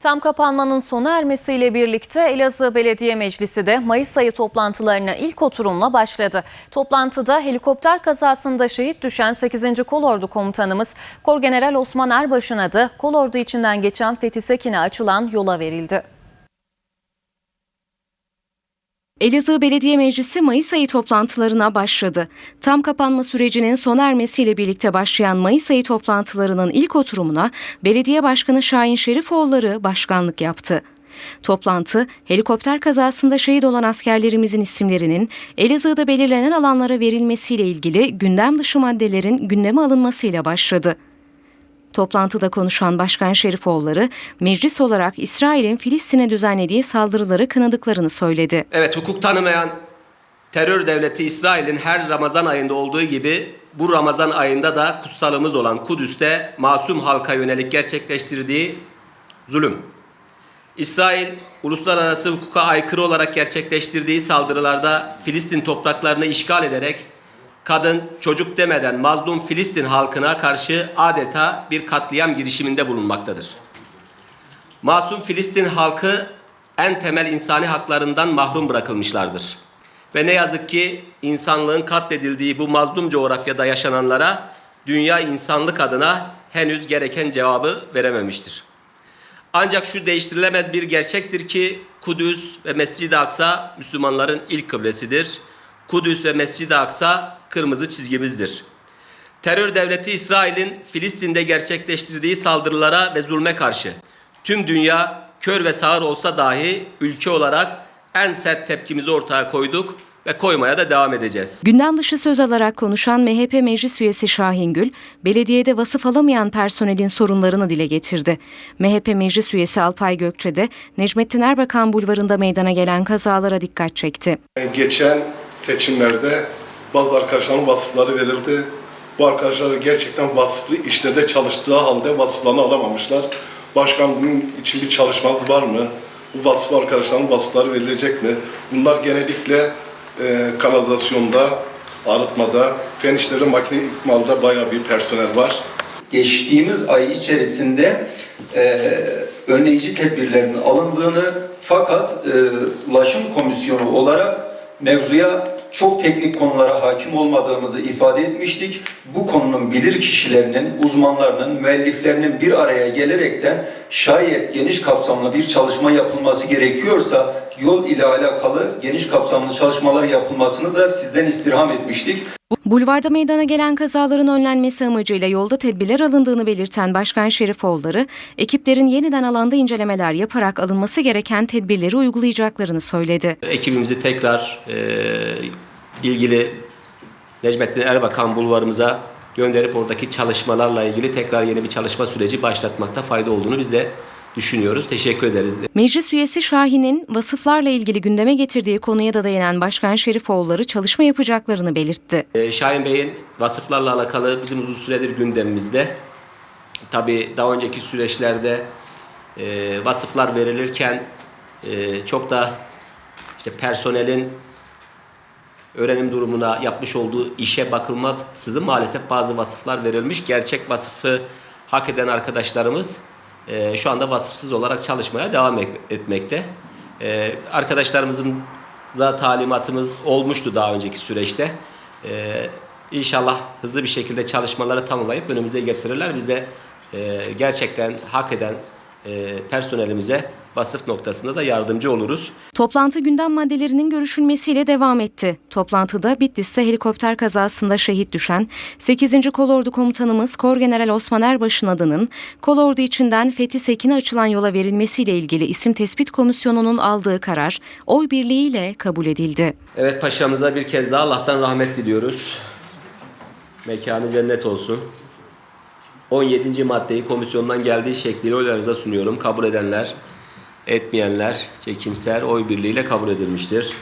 Tam kapanmanın sona ermesiyle birlikte Elazığ Belediye Meclisi de Mayıs ayı toplantılarına ilk oturumla başladı. Toplantıda helikopter kazasında şehit düşen 8. Kolordu Komutanımız Korgeneral Osman Erbaş'ın adı Kolordu içinden geçen Fethi Sekin'e açılan yola verildi. Elazığ Belediye Meclisi Mayıs ayı toplantılarına başladı. Tam kapanma sürecinin sona ermesiyle birlikte başlayan Mayıs ayı toplantılarının ilk oturumuna Belediye Başkanı Şahin Şerifoğulları başkanlık yaptı. Toplantı, helikopter kazasında şehit olan askerlerimizin isimlerinin Elazığ'da belirlenen alanlara verilmesiyle ilgili gündem dışı maddelerin gündeme alınmasıyla başladı. Toplantıda konuşan Başkan Şerifoğulları, meclis olarak İsrail'in Filistin'e düzenlediği saldırıları kınadıklarını söyledi. Evet hukuk tanımayan terör devleti İsrail'in her Ramazan ayında olduğu gibi bu Ramazan ayında da kutsalımız olan Kudüs'te masum halka yönelik gerçekleştirdiği zulüm. İsrail uluslararası hukuka aykırı olarak gerçekleştirdiği saldırılarda Filistin topraklarını işgal ederek kadın, çocuk demeden mazlum Filistin halkına karşı adeta bir katliam girişiminde bulunmaktadır. Masum Filistin halkı en temel insani haklarından mahrum bırakılmışlardır. Ve ne yazık ki insanlığın katledildiği bu mazlum coğrafyada yaşananlara dünya insanlık adına henüz gereken cevabı verememiştir. Ancak şu değiştirilemez bir gerçektir ki Kudüs ve Mescid-i Aksa Müslümanların ilk kıblesidir. Kudüs ve Mescid-i Aksa kırmızı çizgimizdir. Terör devleti İsrail'in Filistin'de gerçekleştirdiği saldırılara ve zulme karşı tüm dünya kör ve sağır olsa dahi ülke olarak en sert tepkimizi ortaya koyduk ve koymaya da devam edeceğiz. Gündem dışı söz alarak konuşan MHP Meclis Üyesi Şahin Gül, belediyede vasıf alamayan personelin sorunlarını dile getirdi. MHP Meclis Üyesi Alpay Gökçe de Necmettin Erbakan Bulvarı'nda meydana gelen kazalara dikkat çekti. Geçen seçimlerde bazı arkadaşların vasıfları verildi. Bu arkadaşlar gerçekten vasıflı işte çalıştığı halde vasıflarını alamamışlar. Başkan bunun için bir çalışmanız var mı? Bu vasıflı arkadaşların vasıfları verilecek mi? Bunlar genellikle e, kanalizasyonda, arıtmada, fen işleri, makine ikmalda bayağı bir personel var. geçtiğimiz ay içerisinde e, önleyici tedbirlerin alındığını fakat e, ulaşım komisyonu olarak mevzuya çok teknik konulara hakim olmadığımızı ifade etmiştik. Bu konunun bilir kişilerinin, uzmanlarının, müelliflerinin bir araya gelerekten şayet geniş kapsamlı bir çalışma yapılması gerekiyorsa yol ile alakalı geniş kapsamlı çalışmalar yapılmasını da sizden istirham etmiştik. Bulvarda meydana gelen kazaların önlenmesi amacıyla yolda tedbirler alındığını belirten Başkan Şerifoğulları, ekiplerin yeniden alanda incelemeler yaparak alınması gereken tedbirleri uygulayacaklarını söyledi. Ekibimizi tekrar e, ilgili Necmettin Erbakan bulvarımıza gönderip oradaki çalışmalarla ilgili tekrar yeni bir çalışma süreci başlatmakta fayda olduğunu biz de düşünüyoruz. Teşekkür ederiz. Meclis üyesi Şahin'in vasıflarla ilgili gündeme getirdiği konuya da değinen Başkan Şerifoğulları çalışma yapacaklarını belirtti. Ee, Şahin Bey'in vasıflarla alakalı bizim uzun süredir gündemimizde. Tabii daha önceki süreçlerde e, vasıflar verilirken e, çok da işte personelin öğrenim durumuna yapmış olduğu işe bakılmaksızın maalesef bazı vasıflar verilmiş. Gerçek vasıfı hak eden arkadaşlarımız e, şu anda vasıfsız olarak çalışmaya devam et- etmekte. E, arkadaşlarımızın za talimatımız olmuştu daha önceki süreçte. E, inşallah hızlı bir şekilde çalışmaları tamamlayıp önümüze getirirler. Biz e, gerçekten hak eden e, personelimize vasıf noktasında da yardımcı oluruz. Toplantı gündem maddelerinin görüşülmesiyle devam etti. Toplantıda Bitlis'te helikopter kazasında şehit düşen 8. Kolordu Komutanımız Korgeneral Osman Erbaş'ın adının Kolordu içinden Fethi Sekin'e açılan yola verilmesiyle ilgili isim tespit komisyonunun aldığı karar oy birliğiyle kabul edildi. Evet paşamıza bir kez daha Allah'tan rahmet diliyoruz. Mekanı cennet olsun. 17. maddeyi komisyondan geldiği şekliyle oylarınıza sunuyorum. Kabul edenler, etmeyenler çekimser oy birliğiyle kabul edilmiştir.